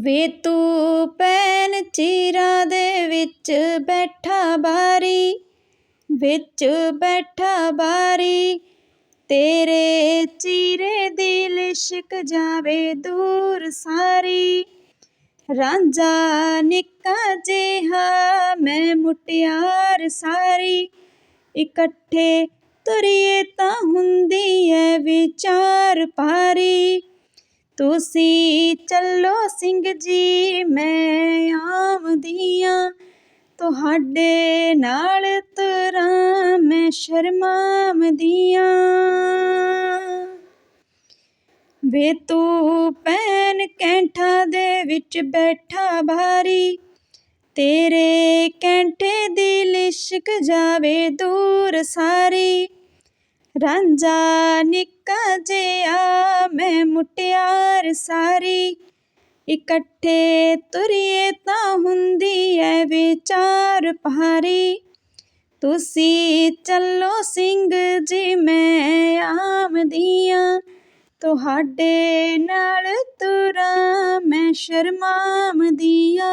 ਵੇ ਤੂੰ ਪੈਨ ਚੀਰਾਂ ਦੇ ਵਿੱਚ ਬੈਠਾ ਬਾਰੀ, ਵਿੱਚ ਬੈਠਾ ਬਾਰੀ, ਤੇਰੇ ਚੀਰੇ ਦੀ ਲਿਸ਼ਕ ਜਾਵੇ ਦੂਰ ਸਾਰੀ। ਰਾਂਝਾ ਨਿੱਕਾ ਜਿਹਾ, ਮੈਂ ਮੁਟਿਆਰ ਸਾਰੀ। ਇਕੱਠੇ ਤੁਰੀਏ ਤਾਂ ਹੁੰਦੀ ਐ ਵਿਚਾਰ ਪਾ ਤੁਸੀਂ ਚੱਲੋ ਸਿੰਘ ਜੀ, ਮੈਂ ਆਵਦੀਆਂ ਤੁਹਾਡੇ ਨਾਲ ਤੁਰਾਂ, ਮੈਂ ਸ਼ਰਮਾਵਦੀਆਂ ਵੇ ਤੂੰ ਪੈਨ ਕੈਂਠਾ ਦੇ ਵਿੱਚ ਬੈਠਾ ਬਾਰੀ ਤੇਰੇ ਕੈਂਠੇ ਦੀ ਲਿਸ਼ਕ ਜਾਵੇ ਦੂਰ ਸਾਰੀ। ਰਾਂਝਾ ਨਿੱਕਾ ਜਿਹਾ ਮੈਂ ਮੁਟਿਆ ਮੁਟਿਆਰ ਸਾਰੀ ਇਕੱਠੇ ਤੁਰੀਏ ਤਾਂ ਹੁੰਦੀ ਐ ਵਿਚਾਰ ਭਾਰੀ। ਤੁਸੀਂ ਚੱਲੋ ਸਿੰਘ ਜੀ, ਮੈਂ ਆਮਦੀਆਂ ਤੁਹਾਡੇ ਨਾਲ ਤੁਰਾਂ, ਮੈਂ ਸ਼ਰਮਾਵਦੀਆਂ